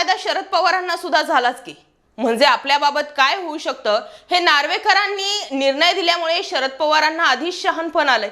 फायदा शरद पवारांना सुद्धा झालाच की. म्हणजे आपल्याबाबत काय होऊ शकतं हे नार्वेकरांनी निर्णय दिल्यामुळे शरद पवारांना आधीच शहाणपण आलंय.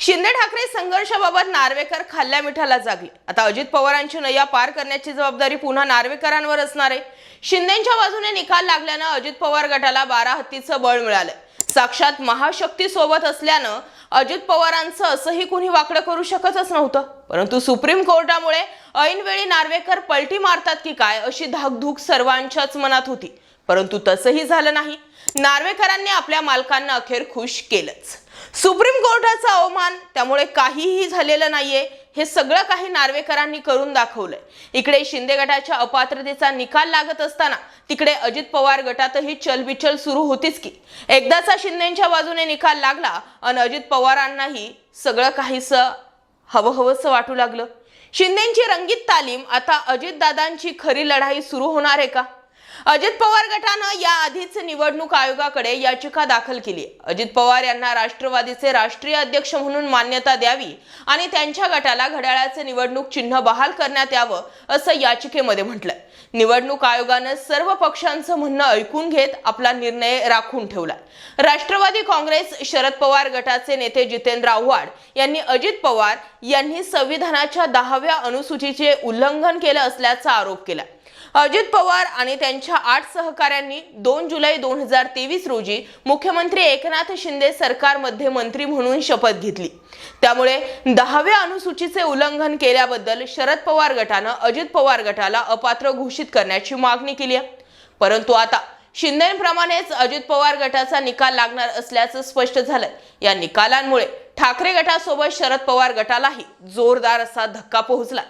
शिंदे ठाकरे संघर्षाबाबत नार्वेकर खाल्ल्या मिठाला जागले आता अजित पवारांची नय्या पार करण्याची जबाबदारी पुन्हा नार्वेकरांवर असणार आहे. शिंदेच्या बाजूने निकाल लागल्यानं अजित पवार गटाला बारा हत्तीचं बळ मिळालंय. साक्षात महाशक्ती सोबत असल्यानं अजित पवारांचं असंही कुणी वाकडं करू शकतच नव्हतं. परंतु सुप्रीम कोर्टामुळे ऐनवेळी नार्वेकर पलटी मारतात की काय अशी धाकधूक सर्वांच्याच मनात होती. परंतु तसंही झालं नाही. नार्वेकरांनी आपल्या मालकांना अखेर खुश केलंच. सुप्रीम कोर्टाचा अवमान त्यामुळे काहीही झालेलं नाहीये. हे सगळं काही नार्वेकरांनी करून दाखवलंय. इकडे शिंदे गटाच्या अपात्रतेचा निकाल लागत असताना तिकडे अजित पवार गटातही चलबिचल सुरू होतीच की. एकदाचा शिंदेच्या बाजूने निकाल लागला आणि अजित पवारांनाही सगळं काहीस हवं हवंसं वाटू लागलं. शिंदेची रंगीत तालीम आता अजितदादांची खरी लढाई सुरू होणार आहे का? अजित पवार गटानं याआधीच निवडणूक आयोगाकडे याचिका दाखल केली. अजित पवार यांना राष्ट्रवादीचे राष्ट्रीय अध्यक्ष म्हणून मान्यता द्यावी आणि त्यांच्या गटाला घड्याळाचे निवडणूक चिन्ह बहाल करण्यात यावं असं याचिकेमध्ये म्हटलंय. निवडणूक आयोगानं सर्व पक्षांचं म्हणणं ऐकून घेत आपला निर्णय राखून ठेवला राष्ट्रवादी काँग्रेस शरद पवार गटाचे नेते जितेंद्र आव्हाड यांनी अजित पवार यांनी संविधानाच्या दहाव्या अनुसूचीचे उल्लंघन केलं असल्याचा आरोप केला अजित पवार आणि त्यांच्या आठ सहकाऱ्यांनी दोन जुलै दोन हजार तेवीस रोजी मुख्यमंत्री एकनाथ शिंदे सरकारमध्ये मंत्री म्हणून शपथ घेतली. त्यामुळे दहाव्या अनुसूचीचे उल्लंघन केल्याबद्दल शरद पवार गटानं अजित पवार गटाला अपात्र घोषित करण्याची मागणी केली आहे. परंतु आता शिंदेप्रमाणेच अजित पवार गटाचा निकाल लागणार असल्याचं स्पष्ट झालंय. या निकालांमुळे ठाकरे गटासोबत शरद पवार गटालाही जोरदार असा धक्का पोहोचला.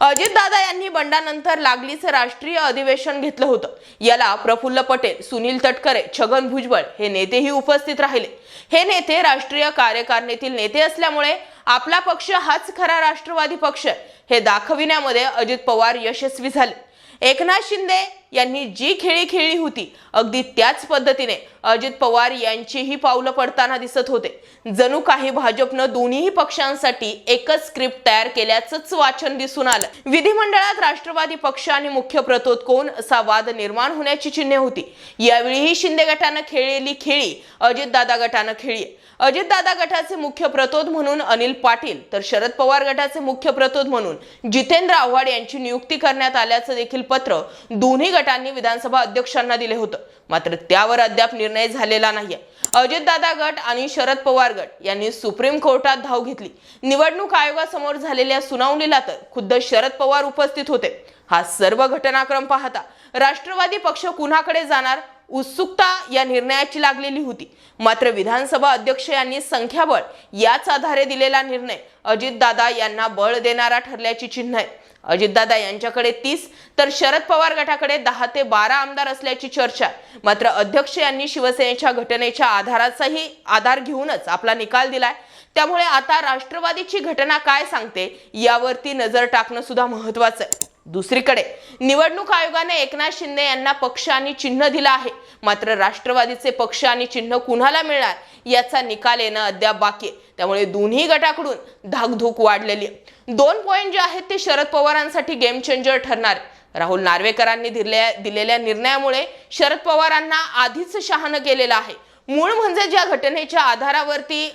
अजितदादा यांनी बंडानंतर लागलीच राष्ट्रीय अधिवेशन घेतलं होतं. याला प्रफुल्ल पटेल सुनील तटकरे छगन भुजबळ हे नेतेही उपस्थित राहिले. हे नेते राष्ट्रीय कार्यकारिणीतील नेते असल्यामुळे आपला पक्ष हाच खरा राष्ट्रवादी पक्ष हे दाखविण्यामध्ये अजित पवार यशस्वी झाले. एकनाथ शिंदे यांनी जी खेळी खेळली होती अगदी त्याच पद्धतीने अजित पवार यांचीही पावलं पडताना दिसत होते. जणू काही भाजपनं दोन्ही पक्षांसाठी एकच स्क्रिप्ट तयार केल्याचंच वाचन दिसून आलं. विधिमंडळात राष्ट्रवादी पक्ष आणि मुख्य प्रतोद कोण असा वाद निर्माण होण्याची चिन्हे होती. यावेळीही शिंदे गटानं खेळलेली खेळी अजितदादा गटानं खेळली अजितदादा गटाचे मुख्य प्रतोद म्हणून अनिल पाटील तर शरद पवार गटाचे मुख्य प्रतोद म्हणून जितेंद्र आव्हाड यांची नियुक्ती करण्यात आल्याचं देखील पत्र दोन्ही गटांनी विधानसभा अध्यक्षांना दिले होतं. मात्र त्यावर अद्याप निर्णय झालेला नाहीये. अजितदादा गट आणि शरद पवार गट यांनी सुप्रीम कोर्टात धाव घेतली. निवडणूक आयोगासमोर झालेल्या सुनावणीला तर खुद्द शरद पवार उपस्थित होते. हा सर्व घटनाक्रम पाहता राष्ट्रवादी पक्ष कुणाकडे जाणार उत्सुकता या निर्णयाची लागलेली होती. मात्र विधानसभा अध्यक्ष यांनी संख्याबळ याच आधारे दिलेला निर्णय अजितदादा यांना बळ देणारा ठरल्याची चिन्ह आहे. अजितदादा यांच्याकडे तीस तर शरद पवार गटाकडे दहा ते बारा आमदार असल्याची चर्चा मात्र अध्यक्ष यांनी शिवसेनेच्या घटनेच्या आधाराचाही आधार घेऊनच आपला निकाल दिलाय. त्यामुळे आता राष्ट्रवादीची घटना काय सांगते यावरती नजर टाकणं सुद्धा महत्वाचं आहे. दुसरीकडे निवडणूक आयोगाने एकनाथ शिंदे यांना पक्ष आणि चिन्ह दिलं आहे. मात्र राष्ट्रवादीचे पक्ष आणि चिन्ह कुणाला मिळणार याचा निकाल येणं अद्याप बाकी आहे. त्यामुळे दोन्ही गटाकडून धाकधूक वाढलेली आहे. दोन पॉईंट जे आहेत ते शरद पवारांसाठी गेम चेंजर ठरणार राहुल नार्वेकरांनी दिलेल्या दिलेल्या निर्णयामुळे शरद पवारांना आधीच शहाणं केलेलं आहे. मूळ म्हणजे ज्या घटनेच्या आधारावरती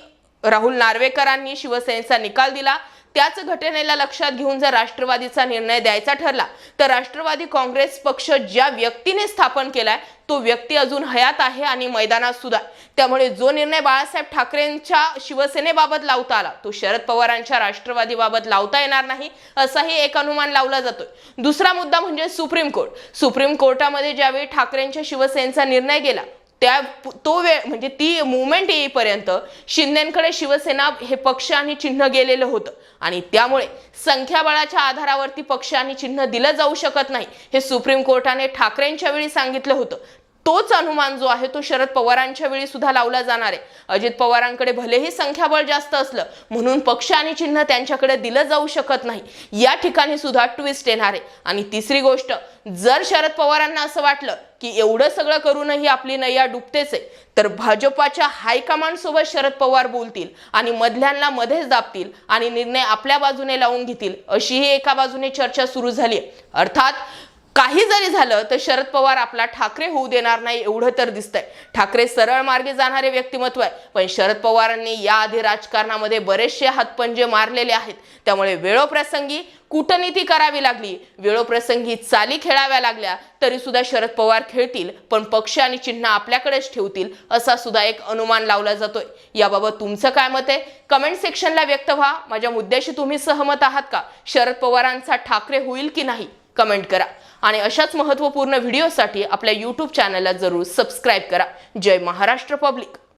राहुल नार्वेकरांनी शिवसेनेचा निकाल दिला त्याच घटनेला लक्षात घेऊन जर राष्ट्रवादीचा निर्णय द्यायचा ठरला तर राष्ट्रवादी काँग्रेस पक्ष ज्या व्यक्तीने स्थापन केलाय तो व्यक्ती अजून हयात आहे आणि मैदानात सुद्धा. त्यामुळे जो निर्णय बाळासाहेब ठाकरेंच्या शिवसेनेबाबत लावता आला तो शरद पवारांच्या राष्ट्रवादीबाबत लावता येणार नाही असाही एक अनुमान लावला जातोय. दुसरा मुद्दा म्हणजे सुप्रीम कोर्ट. सुप्रीम कोर्टामध्ये ज्यावेळी ठाकरेंच्या शिवसेनेचा निर्णय गेला त्या तो वेळ म्हणजे ती मुवमेंट येईपर्यंत शिंदेकडे शिवसेना हे पक्ष आणि चिन्ह गेलेलं होतं. आणि त्यामुळे संख्याबळाच्या आधारावरती पक्ष आणि चिन्ह दिलं जाऊ शकत नाही हे सुप्रीम कोर्टाने ठाकरेंच्या वेळी सांगितलं होतं. तोच अनुमान जो आहे तो शरद पवारांच्या वेळी सुद्धा लावला जाणार आहे. अजित पवारांकडे भलेही संख्याबळ जास्त असलं म्हणून पक्ष आणि चिन्ह त्यांच्याकडे दिलं जाऊ शकत नाही. या ठिकाणी सुद्धा ट्विस्ट येणार आहे. आणि तिसरी गोष्ट जर शरद पवारांना असं वाटलं की एवढं सगळं करूनही आपली नैया डुबतेच आहे तर भाजपाच्या हायकमांड सोबत शरद पवार बोलतील आणि मधल्यांना मध्येच दाबतील आणि निर्णय आपल्या बाजूने लावून घेतील अशीही एका बाजूने चर्चा सुरू झाली अर्थात काही जरी झालं तर शरद पवार आपला ठाकरे होऊ देणार नाही एवढं तर दिसतंय. ठाकरे सरळ मार्गे जाणारे व्यक्तिमत्व आहे. पण शरद पवारांनी याआधी राजकारणामध्ये बरेचसे हातपंजे मारलेले आहेत. त्यामुळे वेळोप्रसंगी कूटनीती करावी लागली. वेळोप्रसंगी चाली खेळाव्या लागल्या. तरी सुद्धा शरद पवार खेळतील पण पक्ष आणि चिन्ह आपल्याकडेच ठेवतील असा सुद्धा एक अनुमान लावला जातोय. याबाबत तुमचं काय मत आहे? कमेंट सेक्शनला व्यक्त व्हा. माझ्या मुद्द्याशी तुम्ही सहमत आहात का? शरद पवारांचा ठाकरे होईल की नाही? कमेंट करा. आणि अशाच महत्त्वपूर्ण व्हिडिओसाठी आपल्या यूट्यूब चॅनलला जरूर सबस्क्राईब करा. जय महाराष्ट्र पब्लिक